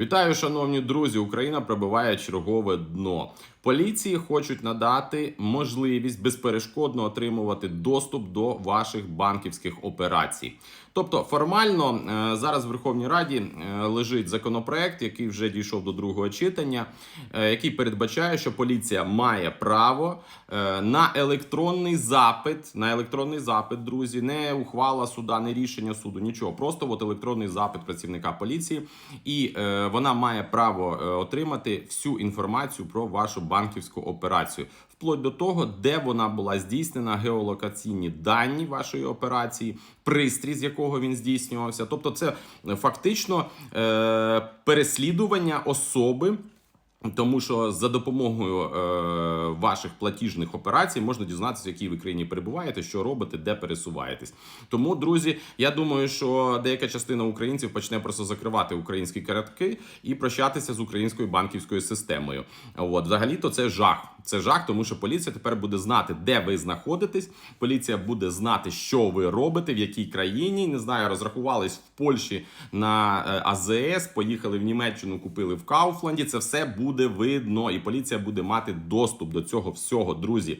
Вітаю, шановні друзі! Україна пробиває чергове дно. Поліції хочуть надати можливість безперешкодно отримувати доступ до ваших банківських операцій. Тобто, формально е, зараз в Верховній Раді е, лежить законопроект, який вже дійшов до другого читання, е, який передбачає, що поліція має право на електронний запит, на електронний запит, друзі, не ухвала суда, не рішення суду, нічого. Просто от електронний запит працівника поліції, і вона має право отримати всю інформацію про вашу банківську операцію. Вплоть до того, де вона була здійснена, геолокаційні дані вашої операції, пристрій, з якого він здійснювався. Тобто, це е, фактично е, переслідування особи. Тому що за допомогою е, ваших платіжних операцій можна дізнатися, в якій ви країні перебуваєте, що робите, де пересуваєтесь. Тому, друзі, я думаю, що деяка частина українців почне просто закривати українські картки і прощатися з українською банківською системою. От, взагалі-то це жах. Це жах, тому що поліція тепер буде знати, де ви знаходитесь. Поліція буде знати, що ви робите, в якій країні. Не знаю, розрахувались в Польщі на е, АЗС, поїхали в Німеччину, купили в Кауфланді. Це все буде видно, і поліція буде мати доступ до цього всього, друзі.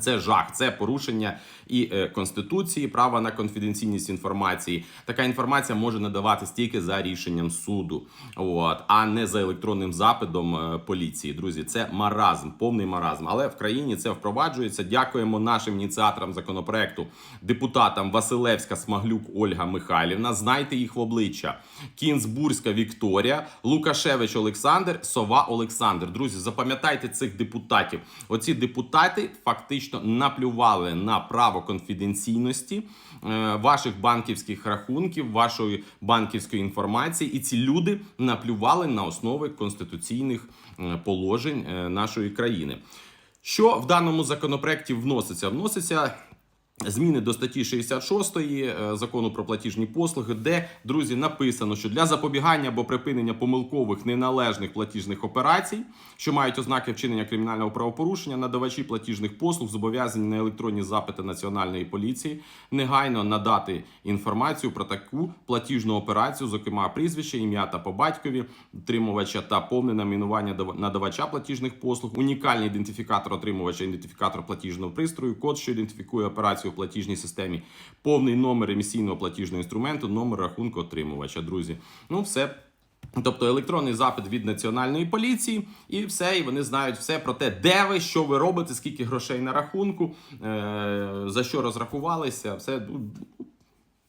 Це жах, це порушення і е, конституції, права на конфіденційність інформації. Така інформація може надаватись тільки за рішенням суду, от а не за електронним запитом е, поліції. Друзі, це маразм, повний маразм. Але в країні це впроваджується. Дякуємо нашим ініціаторам законопроекту, депутатам Василевська, Смаглюк, Ольга Михайлівна. Знайте їх в обличчя: Кінзбурська Вікторія, Лукашевич Олександр, Сова Олександр. Друзі, запам'ятайте цих депутатів. Оці депутати фактично наплювали на право конфіденційності е, ваших банківських рахунків, вашої банківської інформації, і ці люди наплювали на основи конституційних е, положень е, нашої країни. Що в даному законопроекті вноситься? Вноситься Зміни до статті 66 е, закону про платіжні послуги, де друзі написано, що для запобігання або припинення помилкових неналежних платіжних операцій, що мають ознаки вчинення кримінального правопорушення, надавачі платіжних послуг зобов'язані на електронні запити національної поліції негайно надати інформацію про таку платіжну операцію, зокрема прізвище, ім'я та по батькові, отримувача та повне номінування дав- надавача платіжних послуг, унікальний ідентифікатор отримувача, ідентифікатор платіжного пристрою, код, що ідентифікує операцію в платіжній системі, повний номер емісійного платіжного інструменту, номер рахунку отримувача. Друзі, ну все. Тобто електронний запит від національної поліції, і все, і вони знають все про те, де ви, що ви робите, скільки грошей на рахунку, е- за що розрахувалися. Все ну,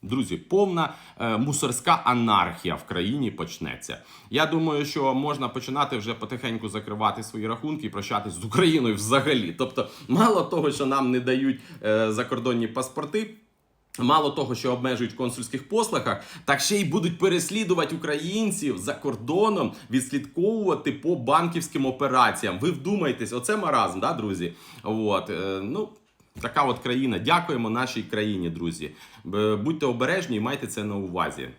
Друзі, повна е, мусорська анархія в країні почнеться. Я думаю, що можна починати вже потихеньку закривати свої рахунки і прощатись з Україною взагалі. Тобто, мало того, що нам не дають е, закордонні паспорти. Мало того, що обмежують в консульських послугах, так ще й будуть переслідувати українців за кордоном, відслідковувати по банківським операціям. Ви вдумайтесь, оце маразм, да, друзі? От, е, ну. Така от країна. Дякуємо нашій країні, друзі. Будьте обережні і майте це на увазі.